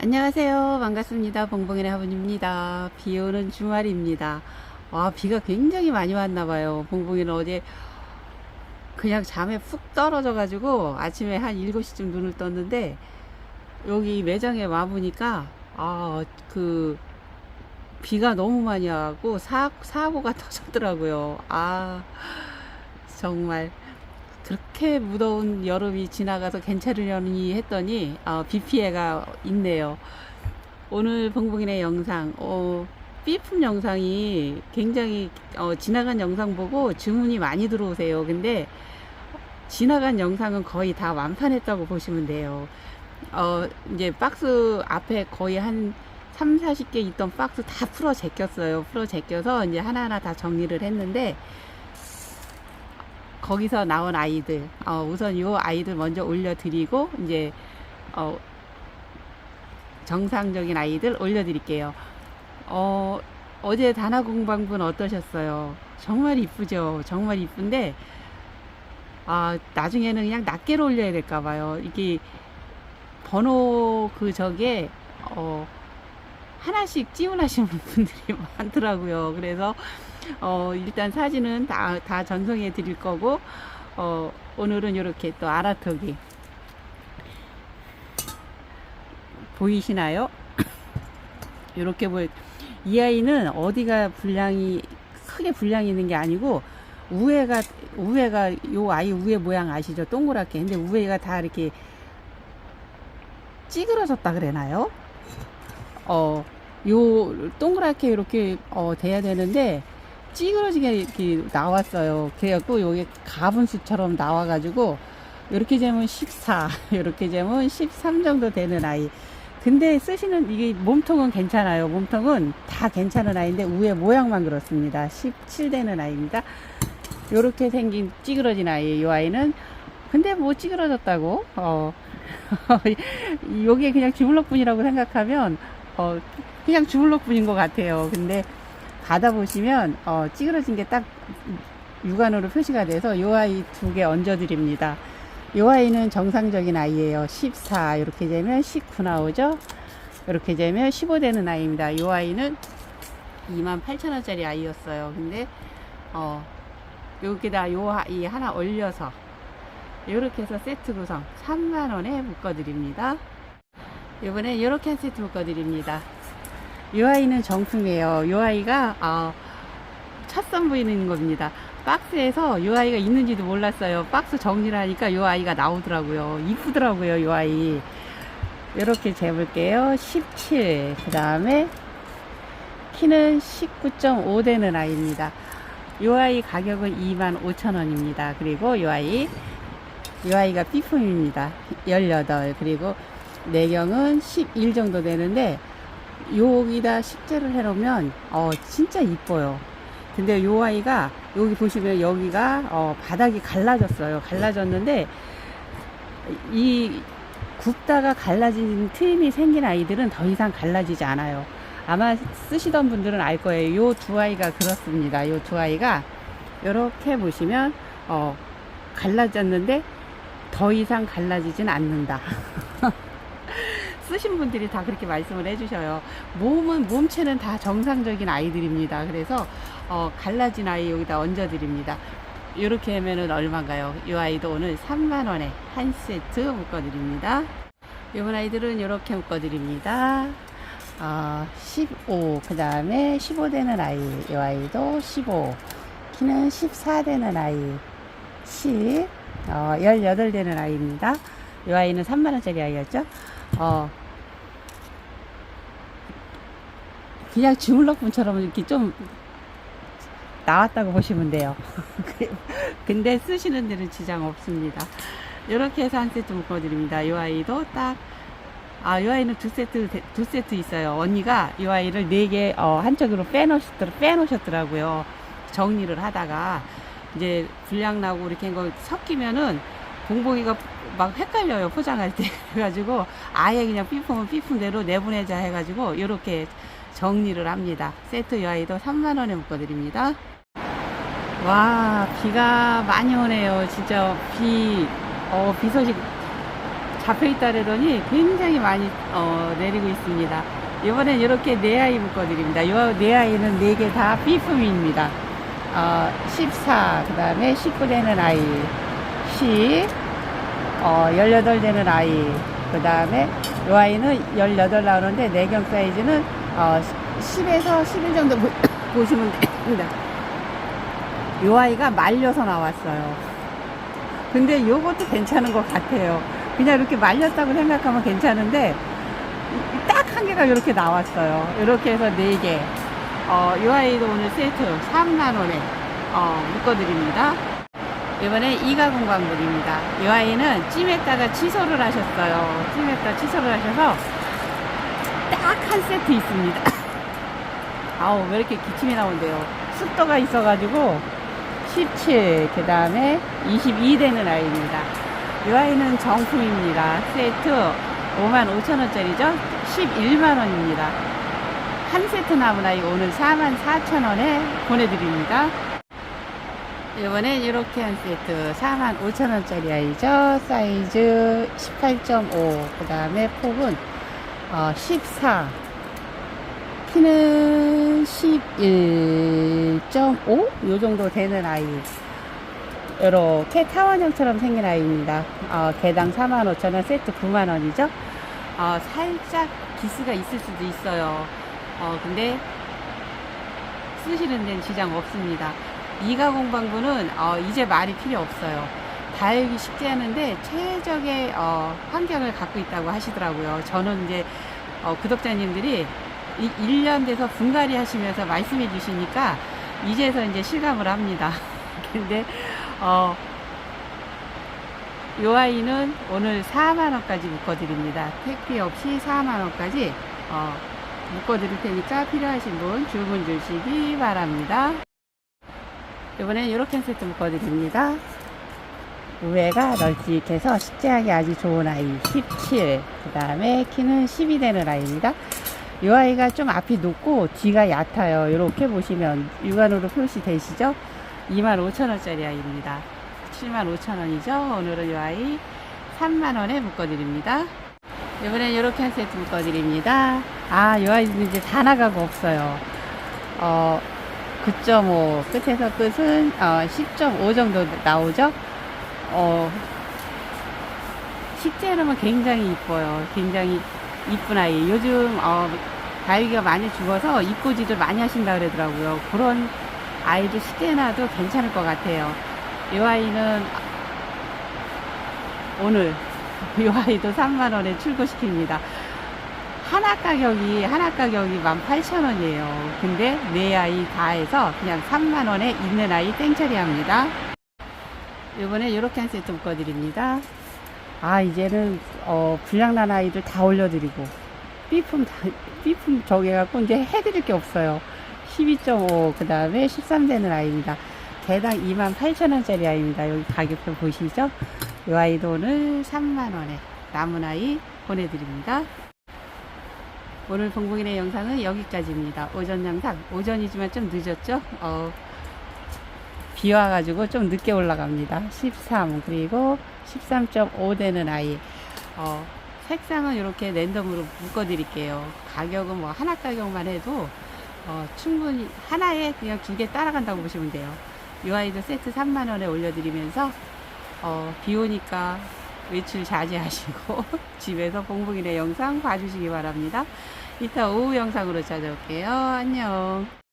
안녕하세요. 반갑습니다. 봉봉이네 화분입니다. 비 오는 주말입니다. 와, 비가 굉장히 많이 왔나 봐요. 봉봉이는 어제 그냥 잠에 푹 떨어져 가지고 아침에 한 7시쯤 눈을 떴는데 여기 매장에 와 보니까 아, 그 비가 너무 많이 와고 사, 사고가 터졌더라고요. 아, 정말 그렇게 무더운 여름이 지나가서 괜찮으려니 했더니 어, 비 피해가 있네요. 오늘 봉봉이네 영상, 어, 삐품 영상이 굉장히 어, 지나간 영상 보고 주문이 많이 들어오세요. 근데 지나간 영상은 거의 다 완판했다고 보시면 돼요. 어, 이제 박스 앞에 거의 한 3, 40개 있던 박스 다 풀어 제꼈어요. 풀어 제껴서 이제 하나하나 다 정리를 했는데 거기서 나온 아이들, 어, 우선 요 아이들 먼저 올려드리고, 이제, 어, 정상적인 아이들 올려드릴게요. 어, 어제 단아 공방분 어떠셨어요? 정말 이쁘죠? 정말 이쁜데, 아, 나중에는 그냥 낱개로 올려야 될까 봐요. 이게, 번호 그 저게, 어, 하나씩 찌운하시는 분들이 많더라고요. 그래서, 어, 일단 사진은 다, 다 전송해 드릴 거고, 어, 오늘은 이렇게 또 알아터기. 보이시나요? 이렇게 보이, 이 아이는 어디가 분량이, 크게 분량이 있는 게 아니고, 우회가, 우회가, 요 아이 우회 모양 아시죠? 동그랗게. 근데 우회가 다 이렇게 찌그러졌다 그래나요? 어, 요 동그랗게 이렇게 어, 돼야 되는데 찌그러지게 이렇게 나왔어요. 그래갖고 요게 가분수처럼 나와가지고 이렇게 재면 14, 이렇게 재면 13 정도 되는 아이. 근데 쓰시는 이게 몸통은 괜찮아요. 몸통은 다 괜찮은 아이인데 위에 모양만 그렇습니다. 17 되는 아이입니다. 요렇게 생긴 찌그러진 아이. 이 아이는 근데 뭐 찌그러졌다고? 어. 요게 그냥 주물럭분이라고 생각하면 어 그냥 주물럭분인 것 같아요. 근데 가다 보시면 어 찌그러진 게 딱 육안으로 표시가 돼서 요 아이 두 개 얹어 드립니다. 요 아이는 정상적인 아이예요. 14 이렇게 되면 19 나오죠. 이렇게 되면 15 되는 아이입니다. 요 아이는 28,000원짜리 아이였어요. 근데 어 여기다 요 아이 하나 올려서 이렇게 해서 세트 구성 3만원에 묶어드립니다. 이번에 이렇게 한 세트 묶어드립니다. 이 아이는 정품이에요. 이 아이가 어, 첫 선 보이는 겁니다. 박스에서 이 아이가 있는지도 몰랐어요. 박스 정리를 하니까 이 아이가 나오더라고요. 이쁘더라고요. 이 아이. 이렇게 재볼게요. 17. 그 다음에 키는 19.5 되는 아이입니다. 이 아이 가격은 25,000원입니다. 그리고 이 아이 이 아이가 B품입니다. 18. 그리고 내경은 11 정도 되는데, 여기다 식재를 해놓으면, 어, 진짜 이뻐요. 근데 요 아이가, 여기 보시면 여기가, 어, 바닥이 갈라졌어요. 갈라졌는데, 이, 굽다가 갈라진 트임이 생긴 아이들은 더 이상 갈라지지 않아요. 아마 쓰시던 분들은 알 거예요. 요 두 아이가 그렇습니다. 요 두 아이가, 이렇게 보시면, 어, 갈라졌는데, 더 이상 갈라지진 않는다. 쓰신 분들이 다 그렇게 말씀을 해주셔요. 몸은, 몸체는 다 정상적인 아이들입니다. 그래서, 어, 갈라진 아이 여기다 얹어드립니다. 이렇게 하면은 얼마인가요? 이 아이도 오늘 3만원에 한 세트 묶어드립니다. 이번 아이들은 이렇게 묶어드립니다. 어, 15, 그 다음에 15 되는 아이, 이 아이도 15, 키는 14 되는 아이, 10, 어, 18 되는 아이입니다. 이 아이는 3만원짜리 아이였죠? 어, 그냥 주물럭분처럼 이렇게 좀 나왔다고 보시면 돼요. 근데 쓰시는 데는 지장 없습니다. 이렇게 해서 한 세트 묶어드립니다. 이 아이도 딱, 아, 이 아이는 두 세트, 두 세트 있어요. 언니가 이 아이를 네 개, 어, 한쪽으로 빼놓으셨더라, 빼놓으셨더라고요. 정리를 하다가. 이제 분량 나고 이렇게 한 거 섞이면은 봉봉이가 막 헷갈려요 포장할 때 그래가지고 아예 그냥 삐품은 삐품대로 내보내자 해가지고 이렇게 정리를 합니다 세트 여아이도 3만원에 묶어드립니다 와 비가 많이 오네요 진짜 비, 어, 비 소식 잡혀있다 그러더니 굉장히 많이 어, 내리고 있습니다. 이번엔 이렇게 네 아이 묶어드립니다. 이네 아이는 네 개다 B품입니다. 어, 14, 그 다음에 19 되는 아이, 10, 어, 18 되는 아이, 그 다음에 이 아이는 18 나오는데 내경 사이즈는 어, 10에서 11 정도 보, 보시면 됩니다. 이 아이가 말려서 나왔어요. 근데 요것도 괜찮은 것 같아요. 그냥 이렇게 말렸다고 생각하면 괜찮은데 딱 한 개가 이렇게 나왔어요. 이렇게 해서 네 개. 어, 이 아이도 오늘 세트 3만 원에 어, 묶어드립니다. 이번에 이가공 광물입니다. 이 아이는 찜했다가 취소를 하셨어요. 찜했다 취소를 하셔서 딱 한 세트 있습니다. 아우 왜 이렇게 기침이 나온대요. 습도가 있어가지고 17, 그 다음에 22 되는 아이입니다. 이 아이는 정품입니다. 세트 55,000원짜리죠? 11만원입니다. 한 세트 남은 아이 오늘 44,000원에 보내드립니다. 이번엔 이렇게 한 세트 45,000원짜리 아이죠? 사이즈 18.5, 그 다음에 폭은 어, 14, 키는 11.5? 요 정도 되는 아이. 이렇게 타원형처럼 생긴 아이입니다. 어, 개당 45,000원, 세트 9만원이죠. 어, 살짝 기스가 있을 수도 있어요. 어, 근데 쓰시는 데는 지장 없습니다. 이가 공방부는 어, 이제 말이 필요 없어요. 다육이 쉽지 않은데 최적의 어, 환경을 갖고 있다고 하시더라고요. 저는 이제 어, 구독자님들이 이 1년 돼서 분갈이 하시면서 말씀해 주시니까 이제서 이제 실감을 합니다. 근데 어, 요 아이는 오늘 4만원까지 묶어드립니다. 택배 없이 4만원까지 어, 묶어드릴 테니까 필요하신 분 주문 주시기 바랍니다. 이번엔 이렇게 한 세트 묶어드립니다. 우회가 널찍해서 식재하기 아주 좋은 아이 17, 그 다음에 키는 10이 되는 아이입니다. 이 아이가 좀 앞이 높고 뒤가 얕아요. 이렇게 보시면 육안으로 표시되시죠? 25,000원짜리 아이입니다. 75,000원이죠? 오늘은 이 아이 3만원에 묶어드립니다. 이번엔 이렇게 한 세트 묶어드립니다. 아, 이 아이는 이제 다 나가고 없어요. 어, 9.5, 끝에서 끝은 어, 10.5 정도 나오죠? 어, 식재로는 굉장히 이뻐요. 굉장히 이쁜 아이. 요즘, 어, 다육이가 많이 죽어서 이쁘지들 많이 하신다 그러더라고요. 그런 아이도 식재놔도 괜찮을 것 같아요. 이 아이는 오늘 이 아이도 3만 원에 출고시킵니다. 하나 가격이, 하나 가격이 18,000원이에요. 근데 네 아이 다 해서 그냥 3만 원에 있는 아이 땡처리 합니다. 이번에 이렇게 한 세트 묶어 드립니다. 아, 이제는, 어, 불량난 아이들 다 올려 드리고, B품 다, B품 정해갖고 이제 해 드릴 게 없어요. 12.5, 그 다음에 13 되는 아이입니다. 개당 28,000원짜리 아이입니다. 여기 가격표 보시죠? 이 아이도 오늘 3만 원에 남은 아이 보내드립니다. 오늘 봉봉이네 영상은 여기까지입니다. 오전 영상, 오전이지만 좀 늦었죠? 어, 비 와가지고 좀 늦게 올라갑니다. 13, 그리고 13.5 되는 아이. 어, 색상은 이렇게 랜덤으로 묶어 드릴게요. 가격은 뭐 하나 가격만 해도 어, 충분히 하나에 그냥 두 개 따라간다고 보시면 돼요. 이 아이도 세트 3만원에 올려드리면서 어, 비 오니까 외출 자제하시고 집에서 봉봉이네 영상 봐주시기 바랍니다. 이따 오후 영상으로 찾아올게요. 안녕.